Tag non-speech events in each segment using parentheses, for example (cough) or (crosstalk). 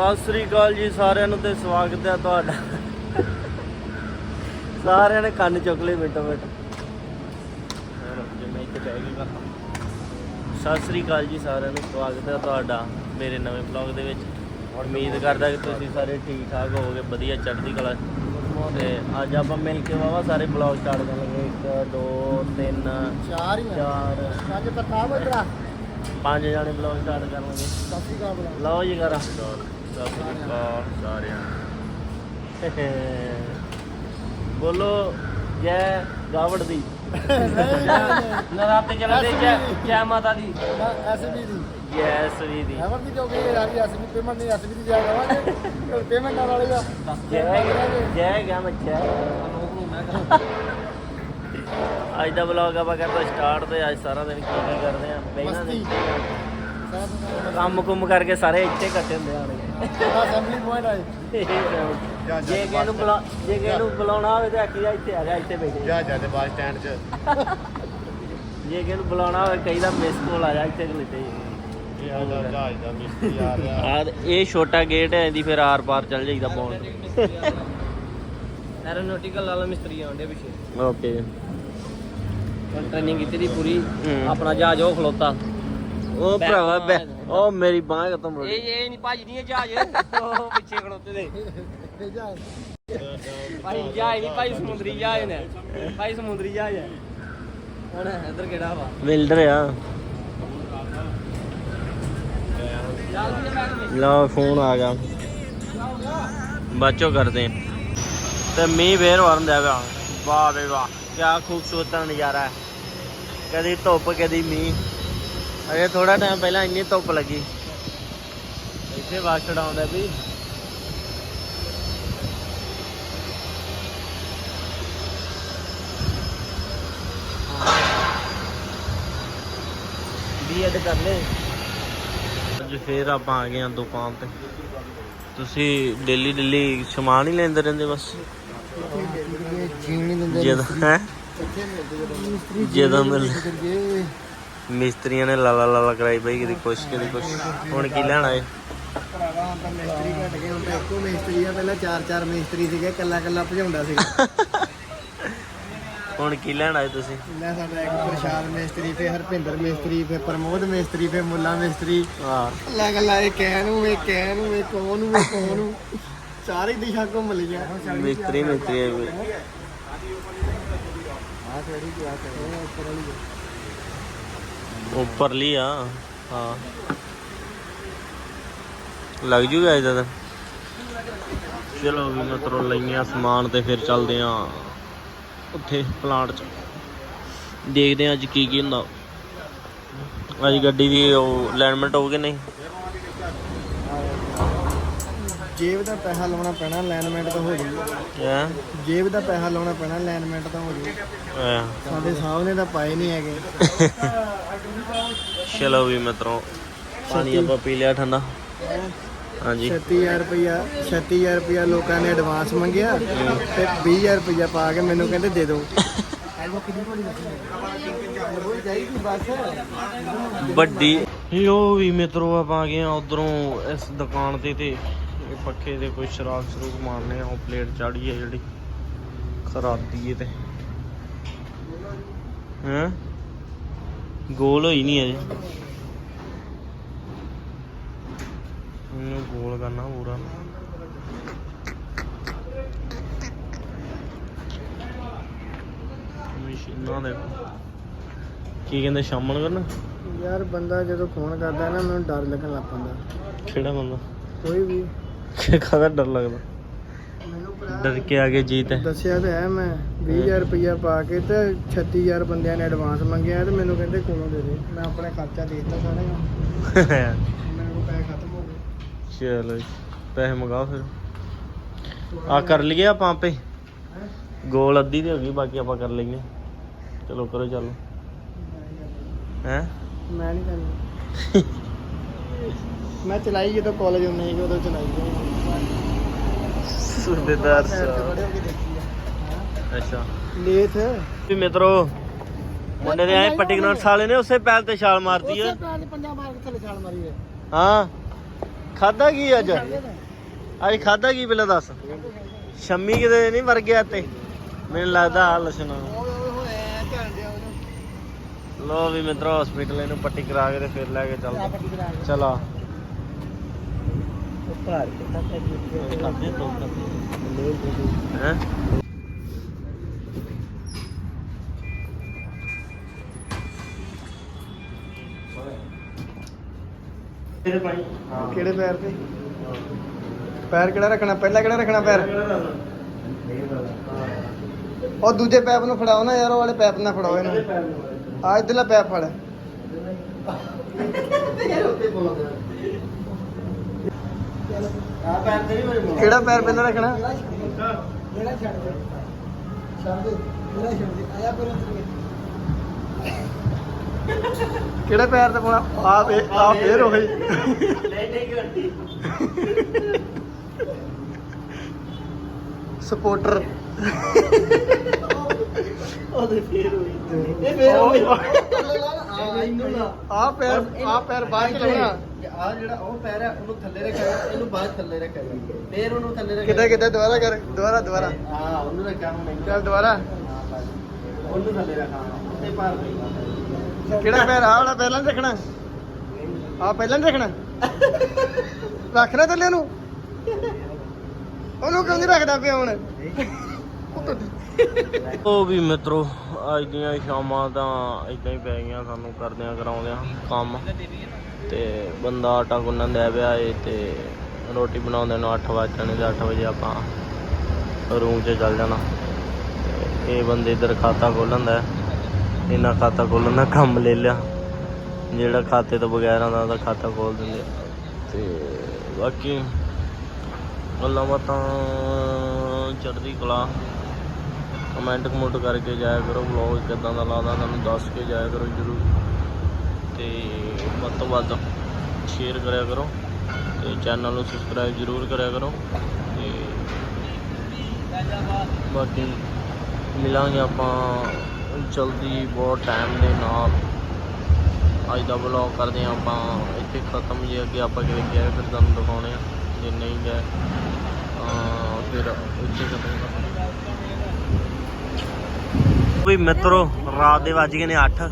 ਸਤਿ ਸ੍ਰੀ ਅਕਾਲ ਜੀ ਸਾਰਿਆਂ ਨੂੰ ਤੇ ਸਵਾਗਤ ਹੈ ਤੁਹਾਡਾ। ਸਾਰਿਆਂ ਨੇ ਕੰਨ ਚੁੱਕ ਲਏ ਮਿੰਟੋ ਮਿੰਟ। ਸਤਿ ਸ੍ਰੀ ਅਕਾਲ ਜੀ ਸਾਰਿਆਂ ਨੂੰ ਸਵਾਗਤ ਹੈ ਤੁਹਾਡਾ ਮੇਰੇ ਨਵੇਂ ਬਲੌਗ ਦੇ ਵਿੱਚ। ਉਮੀਦ ਕਰਦਾ ਕਿ ਤੁਸੀਂ ਸਾਰੇ ਠੀਕ ਠਾਕ ਹੋਵੋਗੇ ਵਧੀਆ ਚੜ੍ਹਦੀ ਕਲਾ। ਤੇ ਅੱਜ ਆਪਾਂ ਮਿਲ ਕੇ ਵਾਵਾ ਸਾਰੇ ਬਲੌਗ ਸਟਾਰਟ ਕਰਾਂਗੇ 1 2 3 ਚਾਰ ਹੀ ਆ। 4 ਅੱਜ ਪ੍ਰਤਾਪ ਇਧਰ ਪੰਜ ਜਾਣੇ ਬਲੌਗ ਸਟਾਰਟ ਕਰਾਂਗੇ ਸਤਿ ਸ਼੍ਰੀ ਅਕਾਲ ਲਓ ਜੀ ਕਰਾ ਸਤਿ ਸ੍ਰੀ ਅਕਾਲ ਸਾਰਿਆਂ ਬੋਲੋ ਜੈ ਗਾਵੜ ਦੀ। ਨਰਾਤੇ ਚੱਲਦੇ ਜੈ ਜੈ ਮਾਤਾ ਦੀ। ਐਸਬੀ ਦੀ। ਜੈ ਸ੍ਰੀ ਦੀ। ਐਵਰ ਦੀ ਕਿਉਂਕਿ ਇਹ ਰਾਰੀ ਐਸਬੀ ਪੇਮੈਂਟ ਨਹੀਂ ਐਸਬੀ ਦੀ ਜਾ ਕਰਾਂਗੇ। ਪੇਮੈਂਟ ਨਾਲ ਵਾਲੇ ਦਾ ਜੈ ਜੈ ਗਾ ਮੱਛਾ ਅੱਜ ਦਾ ਵਲੌਗ ਆਪਾਂ ਕਰਦਾ ਸਟਾਰਟ ਤੇ ਅੱਜ ਸਾਰਾ ਦਿਨ ਕੀ ਕੀ ਕਰਦੇ ਆ ਪਹਿਲਾਂ ਮਸਤੀ। ਕੰਮ ਕੁੰਮ ਕਰਕੇ ਸਾਰੇ ਇੱਥੇ ਇਕੱਠੇ ਹੁੰਦੇ ਆਣਗੇ ਅਸੈਂਬਲੀ ਪੁਆਇੰਟ ਆਏ ਜੇ। ਕਿਸੇ ਨੂੰ ਬੁਲਾ ਜੇ ਕਿਸੇ ਨੂੰ ਬੁਲਾਉਣਾ ਹੋਵੇ ਤਾਂ ਆਖੀ ਜਾ ਇੱਥੇ ਆ ਜਾ ਇੱਥੇ ਬੈਠੇ। ਜਾ ਜਾ ਤੇ ਬੱਸ ਸਟੈਂਡ 'ਚ। ਜੇ ਕਿਸੇ ਨੂੰ ਬੁਲਾਉਣਾ ਹੋਵੇ ਕਈ ਦਾ ਮਿਸ ਕੋਲ ਆ ਜਾ ਇੱਥੇ ਖਲੀਤੇ ਇਹ ਆ ਜਾ ਜਹਾਜ਼ ਦਾ ਮਿਸਤਰੀ ਆ ਰਿਹਾ। ਆ ਇਹ ਛੋਟਾ ਗੇਟ ਹੈ ਇਹਦੀ ਫਿਰ ਆਰ ਪਾਰ ਚੱਲ ਜਾਈਦਾ ਪੌਣ ਐਰੋਨੋਟਿਕਲ ਵਾਲਾ ਮਿਸਤਰੀ ਆਉਂਦੇ ਪਿੱਛੇ। ਓਕੇ ਟ੍ਰੇਨਿੰਗ ਕੀਤੀ ਦੀ ਪੂਰੀ। ਆਪਣਾ ਜਹਾਜ਼ ਉਹ ਖਲੋਤਾ। ਉਹ ਭਰਾਵਾ ਬੈ- ਉਹ ਮੇਰੀ ਬਾਹ ਖਤਮ ਹੋ ਇਹ ਗਈ। ਇਹ ਨਹੀਂ ਭਾਜੀ ਨਹੀਂ ਇਹ ਜਹਾਜ਼ ਉਹ ਪਿੱਛੇ ਖਲੋਤੇ ਦੇ। ਭਾਈ ਜਹਾਜ਼ ਨਹੀਂ ਭਾਈ ਸਮੁੰਦਰੀ ਜਹਾਜ਼ ਨੇ। ਭਾਈ ਸਮੁੰਦਰੀ ਜਹਾਜ਼ ਹੈ ਹੁਣ ਇੱਧਰ ਕਿਹੜਾ ਵਾ? ਵਿਲਡਰ ਆ। ਚੱਲ ਵੀ ਮੈਂ ਲਓ ਫੋਨ ਆ ਗਿਆ। ਬਾਚੋ ਕਰਦੇ। ਹਾਂ। ਤੇ ਮੀਂਹ ਫੇਰ ਵਰਨ ਦਿਆ ਪਿਆ। ਵਾਹ ਵੇ ਵਾਹ ਕੀ ਖੂਬਸੂਰਤ ਨਜ਼ਾਰਾ ਹੈ। ਕਦੀ ਧੁੱਪ ਕਦੀ ਮੀਂਹ। ਅਜੇ ਥੋੜਾ ਟਾਈਮ ਪਹਿਲਾਂ ਇੰਨੀ ਧੁੱਪ ਲੱਗੀ। ਇੱਥੇ ਵਾਸ਼ੜ ਆਉਂਦਾ ਵੀ। ਬੀਐਡ ਕਰ ਲੈ ਅੱਜ ਫੇਰ ਆਪਾਂ ਆ ਗਏ ਹਾਂ ਦੁਕਾਨ ਤੇ। ਤੁਸੀਂ ਡੇਲੀ ਡੇਲੀ ਸਮਾਨ ਹੀ ਲੈਂਦੇ ਰਹਿੰਦੇ ਬਸ। ਜੀਵ ਨਹੀਂ ਦਿੰਦੇ ਜਦੋਂ ਹੈ? ਮਿਲਦੇ ਜਦੋਂ ਮਿਲ ਕਰੀਏ ਮਿਸਤਰੀਆਂ ਨੇ ਲਾਲਾ ਲਾਲਾ ਕਰਾਈ ਬਈ ਕਦੀ ਕੁਛ ਕਦੀ ਕੁਛ। ਹੁਣ ਕੀ ਲੈਣਾ ਏ? ਭਰਾਵਾ ਹੁਣ ਤਾਂ ਮਿਸਤਰੀ ਘਟ ਗਏ ਹੁਣ ਤਾਂ ਇੱਕੋ ਮਿਸਤਰੀ ਆ ਪਹਿਲਾਂ ਚਾਰ ਚਾਰ ਮਿਸਤਰੀ ਸੀਗੇ ਕੱਲਾ ਕੱਲਾ ਭਜਾਉਂਦਾ ਸੀਗਾ। (laughs) ਹੁਣ ਕੀ ਲੈਣਾ ਏ ਤੁਸੀਂ? ਲੈ ਸਾਡਾ ਇੱਕ ਪ੍ਰਸ਼ਾਦ ਮਿਸਤਰੀ ਫੇ ਹਰਪਿੰਦਰ ਮਿਸਤਰੀ ਫੇ ਪ੍ਰਮੋਦ ਮਿਸਤਰੀ ਫੇ ਮੁੱਲਾ ਮਿਸਤਰੀ। ਹਾਂ। ਅੱਲਾ ਗੱਲਾ ਇਹ ਕਹਿ ਨੂੰ ਇਹ ਕਹਿ ਨੂੰ ਇਹ ਕੌਣ ਨੂੰ ਇਹ ਕੌਣ ਨੂੰ। ਸਾਰੀ ਦਿਸ਼ਾ ਘੁੰਮ ਲਈਆਂ ਮਿਸਤਰੀ ਮਿਸਤਰੀ ਬਈ। ਆ ਕਿਹੜੀ ਕੀ ਆ ਕਰੇ? ਉੱਪਰ ਵਾਲੀ ਉੱਪਰ ਆ, ਹਾਂ। ਲੱਗ ਜੂਗਾ ਇਹਦਾ ਤਾਂ। ਚਲੋ ਵੀ ਮਤਰੋ, ਲਈਆਂ ਸਮਾਨ ਤੇ ਫਿਰ ਚੱਲਦੇ ਆ ਉੱਥੇ ਪਲਾਂਟ 'ਚ। ਦੇਖਦੇ ਆ ਅੱਜ ਕੀ ਕੀ ਹੁੰਦਾ। ਅੱਜ ਗੱਡੀ ਦੀ ਉਹ ਅਲਾਈਨਮੈਂਟ ਹੋਊਗੀ ਨਹੀਂ? ਜੇਬ ਦਾ ਪੈਸਾ ਲਾਉਣਾ ਪੈਣਾ ਅਲਾਈਨਮੈਂਟ ਤਾਂ ਹੋ ਜੂ ਹੈ? ਜੇਬ ਦਾ ਪੈਸਾ ਲਾਉਣਾ ਪੈਣਾ ਅਲਾਈਨਮੈਂਟ ਤਾਂ ਹੋ ਜੂ ਸਾਡੇ ਸਾਹਮਣੇ ਤਾਂ ਪਾਏ ਨਹੀਂ ਹੈਗੇ। (laughs) ਚਲੋ ਵੀ ਮਿੱਤਰੋ ਪਾਣੀ ਆਪਾਂ ਪੀ ਲਿਆ ਠੰਡਾ। ਹਾਂਜੀ। 36000 ਰੁਪਇਆ 36000 ਰੁਪਇਆ ਲੋਕਾਂ ਨੇ ਐਡਵਾਂਸ ਮੰਗਿਆ ਤੇ 20000 ਰੁਪਇਆ ਪਾ ਕੇ ਮੈਨੂੰ ਕਹਿੰਦੇ ਦੇ ਦਿਓ। ਵੱਡੀ। ਲੋ ਵੀ ਮਿੱਤਰੋ ਆਪਾਂ ਆ ਗਏ ਆ ਉਧਰੋਂ ਇਸ ਦੁਕਾਨ ਤੇ ਤੇ ਇਹ ਪੱਖੇ ਦੇ ਕੋਈ ਸ਼ਰਾਕ ਸ਼ਰੂਕ ਮਾਰਨੇ ਆ ਉਹ ਪਲੇਟ ਚਾੜੀ ਆ ਜਿਹੜੀ। ਖਰਾਦੀ ਏ ਤੇ। ਹੈਂ? ਗੋਲ ਹੋਈ ਨਹੀਂ ਅਜੇ। ਇਹਨੂੰ ਗੋਲ ਕਰਨਾ ਪੂਰਾ। ਮਸ਼ੀਨਾਂ ਦੇ ਕੀ ਕਹਿੰਦੇ ਸ਼ਾਮਣ ਕਰਨਾ? ਯਾਰ ਬੰਦਾ ਜਦੋਂ ਫੋਨ ਕਰਦਾ ਨਾ ਮੈਨੂੰ ਡਰ ਲੱਗਣ ਲੱਗ ਪੈਂਦਾ। ਕਿਹੜਾ ਬੰਦਾ? ਕੋਈ ਵੀ। ਕਾਹਦਾ ਡਰ ਲੱਗਦਾ। ਮੈਨੂੰ ਭਰਾ ਡਰ ਕੇ ਆਗੇ ਜੀਤ। ਹੈ ਦੱਸਿਆ ਤਾਂ ਹੈ ਮੈਂ 20000 ਰੁਪਇਆ ਪਾ ਕੇ ਤੇ 36000 ਬੰਦਿਆਂ ਨੇ ਐਡਵਾਂਸ ਮੰਗਿਆ ਤੇ ਮੈਨੂੰ ਕਹਿੰਦੇ ਕੋਲੋਂ ਦੇ ਦੇ। ਮੈਂ ਆਪਣੇ ਖਰਚਾ ਦੇ ਦਿੱਤਾ ਸਾਰਾ। (laughs) ਮੇਰੇ ਕੋਲ ਪੈਸੇ ਖਤਮ ਹੋ ਗਏ। ਚਲੋ ਜੀ, ਪੈਸੇ ਮੰਗਾਓ ਫਿਰ। ਆ ਕਰ ਲਈਏ ਆਪਾਂ ਆਪੇ। ਗੋਲ ਅੱਧੀ ਤੇ ਹੋ ਗਈ ਬਾਕੀ ਆਪਾਂ ਕਰ ਲਈਏ। ਚਲੋ ਕਰੋ ਚੱਲ। ਹੈ? ਮੈਂ ਨਹੀਂ ਕਰਨੀ। (laughs) ਮੈਂ ਚਲਾਈ ਜਦੋਂ ਕਾਲਜ ਹੁੰਦੇ ਸੀ ਉਦੋਂ ਚਲਾਈ ਸੁਬੇਦਾਰ ਸਾਹਿਬ। ਅੱਛਾ। ਲੇਥ ਵੀ ਮਿੱਤਰੋ ਮੁੰਡੇ ਦੇ ਆਏ ਪਟਿਕਨਰ ਸਾਲੇ ਨੇ ਉਸੇ ਪੈਰ ਤੇ ਛਾਲ ਮਾਰਦੀ ਹੈ ਪੈਰ ਦੇ ਪੰਜਾ ਮਾਰ ਕੇ ਥੱਲੇ ਛਾਲ ਮਾਰੀ ਹੈ ਹਾਂ। ਖਾਦਾ ਕੀ ਅੱਜ? ਅੱਜ ਖਾਦਾ ਕੀ ਪਹਿਲਾਂ ਦੱਸ? ਸ਼ੰਮੀ ਕਿਤੇ ਨਹੀਂ ਵਰ ਗਿਆ ਤੇ ਮੈਨੂੰ ਲੱਗਦਾ ਆ। ਲਛਣਾ ਲੋ ਵੀ ਮਿੱਤਰੋ ਹਸਪੀਟਲ ਇਹਨੂੰ ਪੱਟੀ ਕਰਾ ਕੇ ਤੇ ਫਿਰ ਲੈ ਕੇ ਚੱਲ ਚਲਾ। ਹੈ? ਕਿਹੜੇ ਪੈਰ ਤੇ? ਪੈਰ ਕਿਹੜਾ ਰੱਖਣਾ? ਪਹਿਲਾਂ ਕਿਹੜਾ ਰੱਖਣਾ ਪੈਰ? ਉਹ ਦੂਜੇ ਪੈਪ ਨੂੰ ਫੜਾਓ ਨਾ ਯਾਰ ਉਹ ਵਾਲੇ ਪੈਪ ਨਾਲ ਫੜਾਓ ਇਹਨੂੰ। ਆ ਇਧਰਲਾ ਪੈਪ ਫੜ। ਕਿਹੜਾ ਪੈਰ ਪਹਿਲਾਂ ਰੱਖਣਾ? ਜਿਹੜਾ ਛੱਡ ਦੇ ਛੱਡ ਦੇ ਮੇਰਾ ਛੱਡ ਦੇ ਆਇਆ ਪਰ ਕਿਹੜੇ ਪੈਰ ਤੇ ਪਾਉਣਾ? ਆ ਫੇ ਆ ਫੇਰ ਹੋਈ ਸਪੋਰਟਰ। ਉਹਦੇ ਫੇਰ ਹੋਈ। ਇਹ ਫੇਰ ਹੋਈ। ਆ ਪੈਰ ਆ ਪੈਰ ਬਾਹਰ ਚਲਾਉਣਾ ਆ ਜਿਹੜਾ ਉਹ ਪੈਰ ਹੈ ਉਹਨੂੰ ਥੱਲੇ ਰੱਖਿਆ ਇਹਨੂੰ ਬਾਅਦ ਥੱਲੇ ਰੱਖਿਆ ਫੇਰ ਉਹਨੂੰ ਥੱਲੇ ਰੱਖਿਆ ਕਿਤੇ ਕਿਤੇ ਦੁਬਾਰਾ ਕਰ। ਦੁਬਾਰਾ ਦੁਬਾਰਾ। ਹਾਂ ਉਹਨੂੰ ਰੱਖਿਆ ਹੁਣ ਨਹੀਂ ਚੱਲ ਦੁਬਾਰਾ। ਉਹਨੂੰ ਥੱਲੇ ਰੱਖਾ ਉੱਤੇ ਭਾਰ ਨਹੀਂ ਕਿਹੜਾ ਪੈਰ? ਆ ਵਾਲਾ ਪਹਿਲਾਂ ਨੀ ਰੱਖਣਾ। ਆ ਪਹਿਲਾਂ ਨੀ ਰੱਖਣਾ। ਰੱਖਣਾ ਥੱਲੇ ਨੂੰ। ਉਹਨੂੰ ਕਿਉਂ ਨਹੀਂ ਰੱਖਦਾ ਪਿਆ ਹੁਣ? ਉਹ ਉਹ ਵੀ ਮਿੱਤਰੋ, ਅੱਜ ਦੀਆਂ ਸ਼ਾਮਾਂ ਤਾਂ ਇਦਾਂ ਹੀ ਪੈ ਗਈਆਂ, ਸਾਨੂੰ ਕਰਦਿਆਂ ਕਰਾਉਂਦਿਆਂ ਕੰਮ। ਤੇ ਬੰਦਾ ਆਟਾ ਗੁੰਨਣ ਦੇ ਪਿਆ ਏ ਤੇ ਰੋਟੀ ਬਣਾਉਂਦੇ ਨੂੰ 8 ਵਜੇ ਜਾਣੇ ਤੇ 8 ਵਜੇ ਆਪਾਂ ਰੂਮ 'ਚ ਚੱਲ ਜਾਣਾ। ਇਹ ਬੰਦੇ ਇਧਰ ਖਾਤਾ ਖੋਲਣ ਦਾ ਇਹਨਾਂ ਖਾਤਾ ਖੋਲਣ ਦਾ ਕੰਮ ਲੈ ਲਿਆ। ਜਿਹੜਾ ਖਾਤੇ ਤੋਂ ਬਗੈਰ ਆਉਂਦਾ, ਉਹਦਾ ਖਾਤਾ ਖੋਲ ਦਿੰਦੇ। ਆ। ਤੇ ਬਾਕੀ ਗੱਲਾਂ ਬਾਤਾਂ ਚੜ੍ਹਦੀ ਕਲਾ। ਕਮੈਂਟ ਕਮੈਂਟ ਕਰਕੇ ਜਾਇਆ ਕਰੋ ਵਲੌਗ ਕਿਦਾਂ ਦਾ ਲੱਗਦਾ ਤੁਹਾਨੂੰ ਦੱਸ ਕੇ ਜਾਇਆ ਕਰੋ ਜਰੂਰ। ਤੇ ਵੱਧ ਤੋਂ ਵੱਧ ਸ਼ੇਅਰ ਕਰਿਆ ਕਰੋ ਤੇ ਚੈਨਲ ਨੂੰ ਸਬਸਕ੍ਰਾਈਬ ਜਰੂਰ ਕਰਿਆ ਕਰੋ ਤੇ ਬਾਕੀ ਮਿਲਾਂਗੇ ਆਪਾਂ ਜਲਦੀ ਬਹੁਤ ਟਾਈਮ ਦੇ ਨਾਲ। ਅੱਜ ਦਾ ਵਲੌਗ ਕਰਦੇ ਹਾਂ ਆਪਾਂ, ਇੱਥੇ ਖਤਮ ਜੇ ਅੱਗੇ ਆਪਾਂ ਕਿਵੇਂ ਗਏ ਫਿਰ ਤੁਹਾਨੂੰ ਦਿਖਾਉਣੇ ਆ ਜੇ ਨਹੀਂ ਗਏ ਤਾਂ ਫਿਰ ਉੱਥੇ ਖਤਮ ਕਰਾਂਗੇ। ਵੀ ਮਿੱਤਰੋ ਰਾਤ ਦੇ ਵੱਜ ਗਏ ਨੇ 8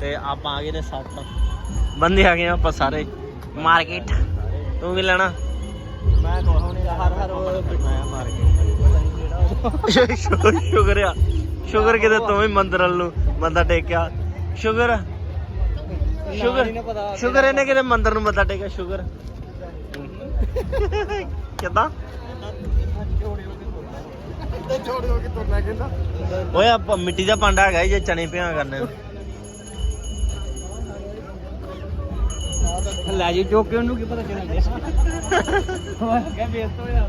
ਤੇ ਆਪਾਂ ਆ ਗਏ ਨੇ 7 ਬੰਦੇ ਆ ਗਏ ਆ ਆਪਾਂ ਸਾਰੇ। ਮਾਰਕੀਟ। ਤੂੰ ਵੀ ਲੈਣਾ। ਮੈਂ ਹਰ ਹਰ ਸ਼ੁਕਰ ਆ। ਸ਼ੁਕਰ ਕਿਤੇ ਤੂੰ ਵੀ ਮੰਦਰ ਵੱਲ ਨੂੰ ਬੰਦਾ ਟੇਕਿਆ। ਸ਼ੁਕਰ। ਸ਼ੁਕਰ। ਸ਼ੁਕਰ ਇਹਨੇ ਕਿਤੇ ਮੰਦਰ ਨੂੰ ਮੱਥਾ ਟੇਕਿਆ ਸ਼ੁਕਰ। ਕਿਦਾਂ? ਇੱਥੇ ਛੋੜ ਹੋ ਕੇ ਤੁਰਨਾ ਕਹਿੰਦਾ। ਓਏ ਆਪਾਂ ਮਿੱਟੀ ਦਾ ਭਾਂਡਾ ਹੈਗਾ ਜੇ ਚਣੇ ਪਿਆ ਕਰਨੇ। ਲੈ ਜੀ ਚੁੱਕ ਕੇ ਉਹਨੂੰ ਕੀ ਪਤਾ ਕਿਹਨਾਂ ਗਿਆ ਬੇਇੱਜ਼ਤ ਹੋਇਆ?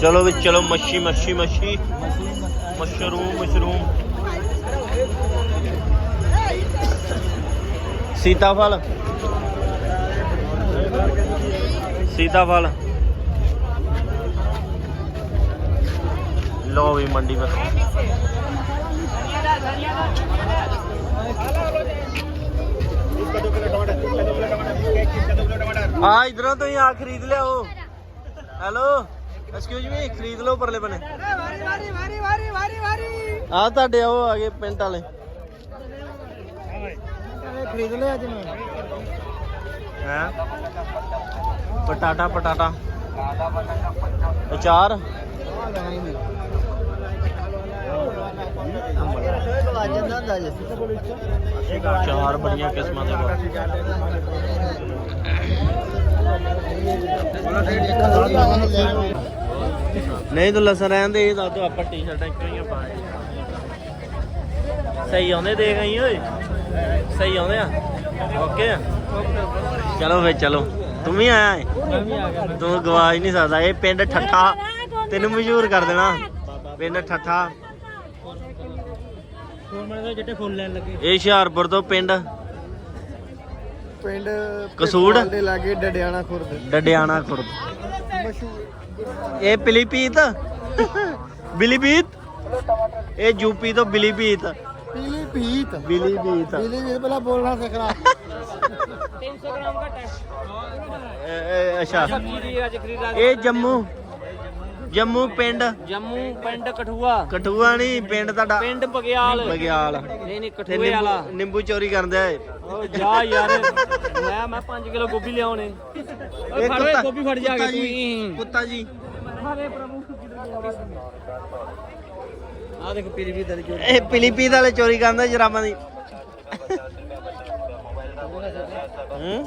ਚਲੋ ਵੀ ਚਲੋ ਮੱਛੀ ਮੱਛੀ ਮੱਛੀ। Mushroom mushroom. ਸੀਤਾਫਲ। ਸੀਤਾਫਲ ਲੋ ਵੀ ਮੰਡੀ ਵਿੱਚ। ਆ ਇਧਰੋਂ ਤੋਂ ਆ, ਖਰੀਦ ਲਿਆਓ। ਹੈਲੋ ਐਕਸਕਿਊਜ਼ ਮੀ ਖਰੀਦ ਲਓ ਪਰਲੇ ਬਨੇ। ਵਾਰੀ ਆ ਤੁਹਾਡੇ ਉਹ ਆ ਗਏ ਪਿੰਟ ਵਾਲੇ। ਖਰੀਦ ਲਿਆ ਅੱਜ ਮੈਂ। ਹੈ। ਪਟਾਟਾ ਪਟਾਟਾ। ਅਚਾਰ? ਅਚਾਰ ਬੜੀਆਂ ਕਿਸਮਾਂ ਦੇ ਨਹੀਂ ਤਾਂ ਲਸਣ ਰਹਿੰਦੇ ਇਹ ਤਾਂ ਤੂੰ ਆਪਾਂ ਟੀ-ਸ਼ਰਟਾਂ ਕਿਉਂ ਪਾਏ ਸਹੀ ਆਉਂਦੇ ਦੇਖ ਆਈ ਓਏ। ਸਹੀ ਆਉਂਦੇ ਆ। ਓਕੇ ਚਲੋ ਵੇ ਚਲੋ। ਤੂੰ ਵੀ ਆਇਆ ਹੈ ਤੂੰ ਗਵਾਜ ਨਹੀਂ ਸਕਦਾ। ਇਹ ਪਿੰਡ ਠੱਠਾ ਤੈਨੂੰ ਮਸ਼ਹੂਰ ਕਰ ਦੇਣਾ। ਪਿੰਡ ਠੱਠਾ। ਜਿੱਤੇ ਫੁੱਲ ਲੈਣ ਲੱਗੇ ਇਹ ਹੁਸ਼ਿਆਰਪੁਰ ਤੋਂ ਪਿੰਡ? ਪਿੰਡ ਕਸੂੜ? ਦੇ ਲਾਗੇ ਡਡਿਆਣਾ ਖੁਰਦ। ਡਡਿਆਣਾ ਖੁਰਦ। ਮਸ਼ਹੂਰ ਇਹ ਪਿਲੀਪੀਤ? ਬਿਲੀਪੀਤ? ਇਹ ਯੂਪੀ ਤੋਂ ਬਿਲੀਪੀਤ। ਪੀਲੀ ਪੀਤ। ਬਿਲੀ ਬੀਤ ਬਿਲੀ ਵੀਰ ਪਹਿਲਾਂ ਬੋਲਣਾ ਸਿੱਖਣਾ 300 ਗ੍ਰਾਮ ਘੱਟ ਹੈ। ਇਹ- ਇਹ ਅੱਛਾ। ਇਹ ਜੰਮੂ ਜੰਮੂ ਪਿੰਡ। ਜੰਮੂ ਪਿੰਡ ਕਠੂਆ। ਕਠੂਆ ਨਹੀਂ ਪਿੰਡ ਤੁਹਾਡਾ। ਪਿੰਡ ਬਗਿਆਲ। ਬਗਿਆਲ। ਨਹੀਂ ਨਹੀਂ ਤੇ ਕਠੂਏ ਵਾਲਾ। ਨਿੰਬੂ ਨਿੰਬੂ ਚੋਰੀ ਕਰਦੇ ਆ ਓ ਜਾ ਯਾਰ। ਮੈਂ ਮੈਂ 5 ਕਿਲੋ ਗੋਭੀ ਲਿਆਉਣੇ। ਓਏ ਫੜ ਓਏ ਗੋਭੀ ਫੜ ਜਾ ਕੇ ਤੂੰ। ਕੁੱਤਾ ਜੀ। ਹਰੇ ਪ੍ਰਭੂ ਆ ਦੇਖ ਪੀਲੀ ਵੀ ਤੇਰੀ ਇਹ ਪਿਲੀਪੀ ਵਾਲੇ ਚੋਰੀ ਕਰਦੇ ਜਰਾਬਾਂ ਦੀ। ਹੂੰ?